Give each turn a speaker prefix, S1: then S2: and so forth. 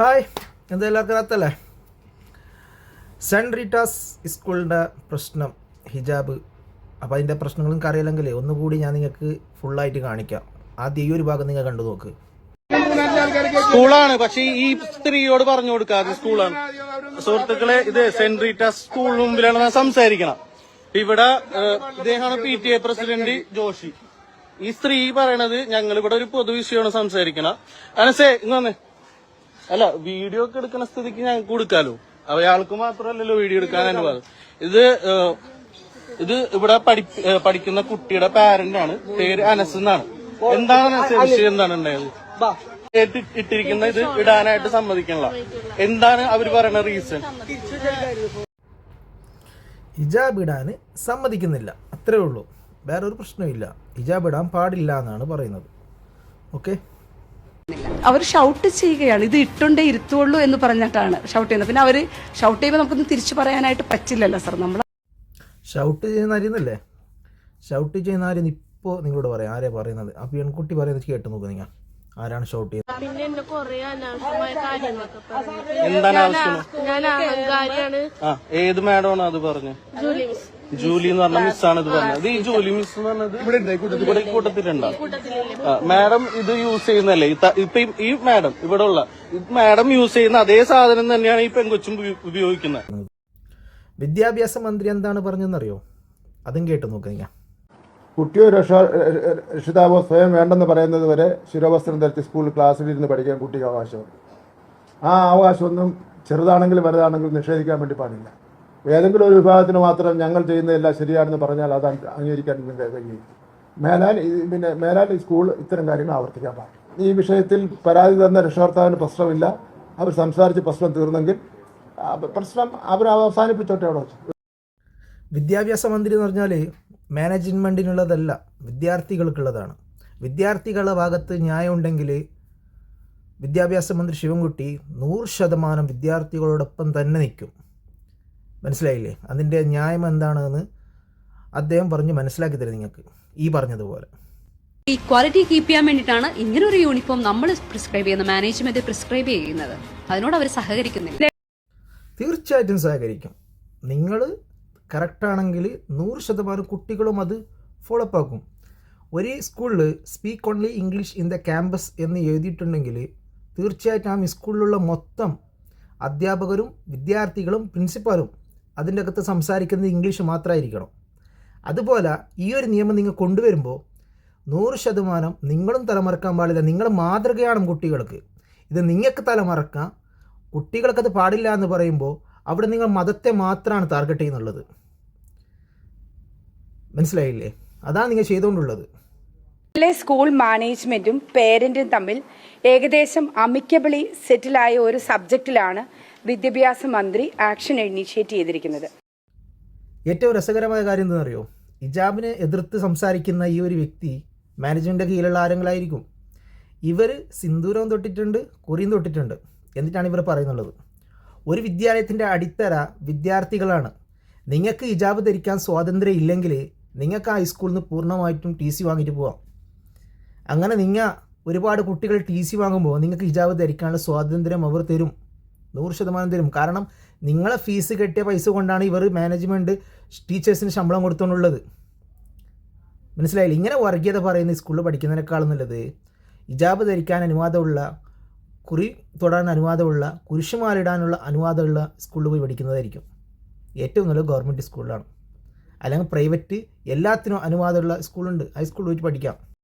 S1: Hi എന്തെല്ലാം അറിയാത്തല്ലേ saint Rita's സ്കൂളിന്റെ പ്രശ്നം ഹിജാബ്. അപ്പോൾ അതിന്റെ പ്രശ്നങ്ങളും അറിയില്ലെങ്കിൽ ഒന്നുകൂടി ഞാൻ നിങ്ങൾക്ക് ഫുള്ളായിട്ട് കാണിക്കാം. ആദ്യം ഈ ഒരു ഭാഗം നിങ്ങൾ കണ്ടു നോക്ക്.
S2: സ്കൂളാണ് പക്ഷെ ഈ സ്ത്രീയോട് പറഞ്ഞു കൊടുക്കാതെ സ്കൂളാണ്. സുഹൃത്തുക്കളെ ഇത് സെന്റ് റീറ്റാസ് സ്കൂളിന് മുമ്പിലാണ് ഞാൻ സംസാരിക്കണം. ഇവിടെ ഇദ്ദേഹമാണ് P T A president Joshi. ഈ സ്ത്രീ പറയണത് ഞങ്ങൾ ഇവിടെ ഒരു പൊതുവിഷയമാണ് സംസാരിക്കണം. അനസേ ഇങ്ങനെ അല്ല വീഡിയോ ഒക്കെ എടുക്കുന്ന സ്ഥിതിക്ക് ഞാൻ കൊടുക്കാലോ? അയാൾക്ക് മാത്രമല്ലല്ലോ വീഡിയോ എടുക്കാൻ അനുവാദം. ഇത് ഇത് ഇവിടെ പഠിക്കുന്ന കുട്ടിയുടെ പാരന്റ് ആണ്. പേര് അനസ് എന്നാണ്. എന്താണ് അനസ് വിഷയം എന്താണ് ഉണ്ടായത്? ഇട്ടിരിക്കുന്ന ഇത് ഇടാനായിട്ട് സമ്മതിക്കണില്ല എന്താണ് അവർ പറയുന്ന റീസൺ
S1: ഹിജാബ് ഇടാൻ സമ്മതിക്കുന്നില്ല. അത്രേ ഉള്ളൂ. വേറൊരു ഒരു പ്രശ്നമില്ല ഹിജാബ് ഇടാൻ പാടില്ല എന്നാണ് പറയുന്നത്. ഓക്കെ?
S3: അവർ ഷൗട്ട് ചെയ്യുകയാണ്. ഇത് ഇട്ടുണ്ടേ ഇരുത്തുള്ളൂ എന്ന് പറഞ്ഞിട്ടാണ് ഷൗട്ട് ചെയ്യുന്നത്. പിന്നെ അവർ ഷൗട്ട് ചെയ്യുമ്പോൾ നമുക്കൊന്നും തിരിച്ചു പറയാനായിട്ട് പറ്റില്ലല്ലോ സാർ നമ്മൾ
S1: ഷൗട്ട് ചെയ്യുന്ന അറിയുന്നല്ലേ ഷൗട്ട് ചെയ്യുന്ന ആരും ഇപ്പോൾ നിങ്ങളോട് പറയാം. ആരെയാണ് പറയുന്നത്? ആ പെൺകുട്ടി പറയുന്നത് കേട്ട് നോക്കുക നിങ്ങൾ. ആരാണ് ഷൗട്ട് ചെയ്യുന്നത്?
S4: പിന്നെ എന്നെ കൊറേ അനാവശ്യമായ കാര്യങ്ങളൊക്കെ പറഞ്ഞു.
S2: എന്താണ് ആവശ്യം
S4: ഞാൻ അഹങ്കാരിയാണ്.
S2: ഏത് മാഡമാണ് അത് പറഞ്ഞു?
S4: Julie miss.
S2: ജൂലി എന്ന് പറഞ്ഞ മിസ്സാണ് ഇത് പറഞ്ഞത്. ഈ ജൂലി മിസ് എന്ന് പറഞ്ഞത് ഇവിടെ ഈ കൂട്ടത്തിലുണ്ടോ. മാഡം ഇത് യൂസ് ചെയ്യുന്നല്ലേ ഇപ്പൊ ഈ- മാഡം ഇവിടെ ഉള്ള മാഡം യൂസ് ചെയ്യുന്ന അതേ സാധനം തന്നെയാണ് ഈ പെങ്കൊച്ചും ഉപയോഗിക്കുന്നത്.
S1: വിദ്യാഭ്യാസ മന്ത്രി എന്താണ് പറഞ്ഞതെന്നറിയോ? അതും കേട്ട് നോക്കുക
S5: കുട്ടിയോ രക്ഷ രക്ഷിതാവോ സ്വയം വേണ്ടെന്ന് പറയുന്നത് വരെ ശിരോവസ്ത്രം ധരിച്ച് സ്കൂളിൽ ക്ലാസ്സിലിരുന്ന് പഠിക്കാൻ കുട്ടിക്ക് അവകാശമുണ്ട്. ആ അവകാശമൊന്നും ചെറുതാണെങ്കിലും വലുതാണെങ്കിലും നിഷേധിക്കാൻ വേണ്ടി പാടില്ല. ഏതെങ്കിലും ഒരു വിഭാഗത്തിന് മാത്രം ഞങ്ങൾ ചെയ്യുന്നതെല്ലാം ശരിയാണെന്ന് പറഞ്ഞാൽ അത് അംഗീകരിക്കാൻ കഴിയും മേലാൽ പിന്നെ മേലാൽ സ്കൂൾ ഇത്തരം കാര്യങ്ങൾ ആവർത്തിക്കാൻ പാടില്ല. ഈ വിഷയത്തിൽ പരാതി തന്ന രക്ഷകർത്താവിന് പ്രശ്നമില്ല. അവർ സംസാരിച്ച് പ്രശ്നം തീർന്നെങ്കിൽ പ്രശ്നം അവർ അവസാനിപ്പിച്ചോട്ടെ അവിടെ വെച്ച്.
S1: വിദ്യാഭ്യാസ മന്ത്രി എന്ന് പറഞ്ഞാൽ മാനേജ്മെന്റിനുള്ളതല്ല വിദ്യാർത്ഥികൾക്കുള്ളതാണ്. വിദ്യാർത്ഥികളുടെ ഭാഗത്ത് ന്യായം ഉണ്ടെങ്കിൽ വിദ്യാഭ്യാസ മന്ത്രി ശിവൻകുട്ടി നൂറ് ശതമാനം വിദ്യാർത്ഥികളോടൊപ്പം തന്നെ നിൽക്കും. മനസ്സിലായില്ലേ? അതിന്റെ ന്യായം എന്താണെന്ന് അദ്ദേഹം പറഞ്ഞ് മനസ്സിലാക്കി തരും നിങ്ങൾക്ക്. ഈ പറഞ്ഞതുപോലെ.
S6: ഈ ക്വാളിറ്റി കീപ്പ് ചെയ്യാൻ വേണ്ടിയിട്ടാണ് ഇങ്ങനെ ഒരു യൂണിഫോം നമ്മൾ പ്രിസ്ക്രൈബ് ചെയ്യുന്നത് മാനേജ്മെന്റ് പ്രിസ്ക്രൈബ് ചെയ്യുന്നത്. അതിനോട് അവർ സഹകരിക്കുന്നില്ല.
S1: തീർച്ചയായിട്ടും സഹകരിക്കും. നിങ്ങൾ കറക്റ്റാണെങ്കിൽ നൂറ് ശതമാനം കുട്ടികളും അത് ഫോളോ അപ്പ് ആക്കും. ഒരേ സ്കൂളിൽ speak only English in the campus എന്ന് എഴുതിയിട്ടുണ്ടെങ്കിൽ തീർച്ചയായിട്ടും ആ സ്കൂളിലുള്ള മൊത്തം അധ്യാപകരും വിദ്യാർത്ഥികളും പ്രിൻസിപ്പാലും അതിന്റെ അകത്ത് സംസാരിക്കുന്നത് ഇംഗ്ലീഷ് മാത്രമായിരിക്കണം അതുപോലെ ഈ ഒരു നിയമം നിങ്ങൾ കൊണ്ടുവരുമ്പോൾ നൂറ് ശതമാനം നിങ്ങളും തലമറക്കാൻ പാടില്ല. നിങ്ങൾ മാതൃകയാണ് കുട്ടികൾക്ക്. ഇത് നിങ്ങൾക്ക് തലമറക്കാം. കുട്ടികൾക്കത് പാടില്ല എന്ന് പറയുമ്പോൾ അവിടെ നിങ്ങൾ മതത്തെ മാത്രമാണ് ടാർഗറ്റ് ചെയ്യുന്നുള്ളത്. മനസ്സിലായില്ലേ? അതാണ് നിങ്ങൾ ചെയ്തുകൊണ്ടുള്ളത്. ിലെ
S7: സ്കൂൾ മാനേജ്മെന്റും പേരന്റും തമ്മിൽ ഏകദേശം അമിക്കബിളി സെറ്റിലായ ഒരു സബ്ജക്റ്റിലാണ് വിദ്യാഭ്യാസ മന്ത്രി ആക്ഷൻ ഇനീഷ്യേറ്റ് ചെയ്തിരിക്കുന്നത്.
S1: ഏറ്റവും രസകരമായ കാര്യം എന്താണെന്നറിയോ? ഇജാബിനെ എതിർത്ത് സംസാരിക്കുന്ന ഈ ഒരു വ്യക്തി മാനേജ്മെന്റ് കീഴിലുള്ള ആരെങ്കിലായിരിക്കും? ഇവർ സിന്ദൂരവും തൊട്ടിട്ടുണ്ട് കുറിയും തൊട്ടിട്ടുണ്ട് എന്നിട്ടാണ് ഇവർ പറയുന്നുള്ളത്. ഒരു വിദ്യാലയത്തിന്റെ അടിത്തറ വിദ്യാർത്ഥികളാണ്. നിങ്ങൾക്ക് ഇജാബ് ധരിക്കാൻ സ്വാതന്ത്ര്യം ഇല്ലെങ്കിൽ നിങ്ങൾക്ക് ആ ഹൈസ്കൂളിൽ നിന്ന് പൂർണമായിട്ടും ടി സി വാങ്ങിയിട്ട് പോവാം. അങ്ങനെ നിങ്ങൾ ഒരുപാട് കുട്ടികൾ ടി സി വാങ്ങുമ്പോൾ നിങ്ങൾക്ക് ഹിജാബ് ധരിക്കാനുള്ള സ്വാതന്ത്ര്യം അവർ തരും. നൂറ് ശതമാനം തരും. കാരണം നിങ്ങളെ ഫീസ് കെട്ടിയ പൈസ കൊണ്ടാണ് ഇവർ മാനേജ്മെന്റ് ടീച്ചേഴ്സിന് ശമ്പളം കൊടുത്തോണ്ടുള്ളത്. മനസ്സിലായില്ല? ഇങ്ങനെ വർഗീയത പറയുന്ന സ്കൂളിൽ പഠിക്കുന്നതിനേക്കാളും നല്ലത് ഹിജാബ് ധരിക്കാൻ അനുവാദമുള്ള കുറി തൊടാൻ അനുവാദമുള്ള കുരിശുമാലിടാനുള്ള അനുവാദമുള്ള സ്കൂളിൽ പോയി പഠിക്കുന്നതായിരിക്കും. ഏറ്റവും നല്ലത് ഗവൺമെന്റ് സ്കൂളിലാണ് അല്ലെങ്കിൽ പ്രൈവറ്റ് എല്ലാത്തിനും അനുവാദമുള്ള സ്കൂളുണ്ട് ഹൈസ്കൂളിൽ പോയിട്ട് പഠിക്കാം.